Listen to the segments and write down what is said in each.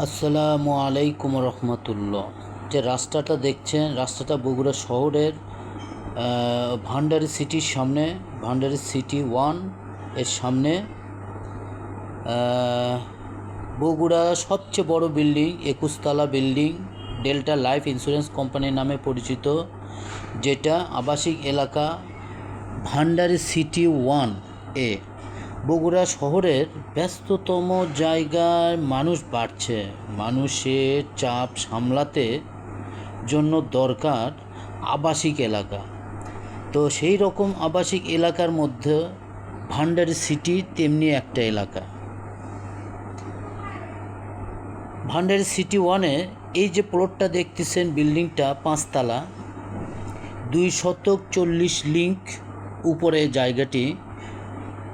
আসসালামু আলাইকুম রহমতুল্লাহ। যে রাস্তাটা দেখছেন, রাস্তাটা বগুড়া শহরের ভান্ডারি সিটির সামনে, ভান্ডারি সিটি ওয়ানের সামনে। বগুড়া সবচেয়ে বড় বিল্ডিং, একুশতলা বিল্ডিং, ডেল্টা লাইফ ইন্স্যুরেন্স কোম্পানির নামে পরিচিত, যেটা আবাসিক এলাকা ভান্ডারি সিটি ওয়ান এ। বগুড়া শহরের ব্যস্ততম জায়গায় মানুষ বাড়ছে। মানুষের চাপ সামলাতে জন্য দরকার আবাসিক এলাকা। তো সেই রকম আবাসিক এলাকার মধ্যে ভান্ডারি সিটি তেমনি একটা এলাকা। ভান্ডারি সিটি ওয়ানে এই যে প্লটটা দেখতেছেন, বিল্ডিংটা পাঁচতলা, দুই শতক চল্লিশ লিঙ্ক উপরে জায়গাটি।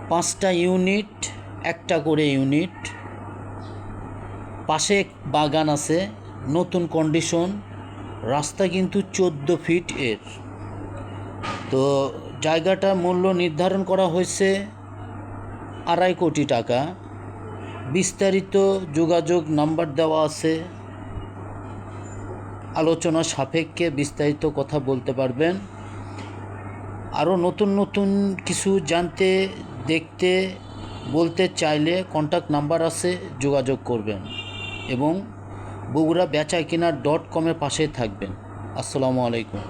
পাঁচটা ইউনিট, একটা করে ইউনিট। পাশে বাগান আছে, নতুন কন্ডিশন রাস্তা কিন্তু চোদ্দ ফিট এর। তো জায়গাটার মূল্য নির্ধারণ করা হয়েছে আড়াই কোটি টাকা। বিস্তারিত যোগাযোগ নাম্বার দেওয়া আছে। আলোচনা সাপেক্ষে বিস্তারিত কথা বলতে পারবেন। আরও নতুন নতুন কিছু জানতে দেখতে, বলতে চাইলে কন্ট্যাক্ট নাম্বার আছে, যোগাযোগ করবেন এবং বগুড়া বেচা কেনা ডট কমের পাশে থাকবেন। আসসালামু আলাইকুম।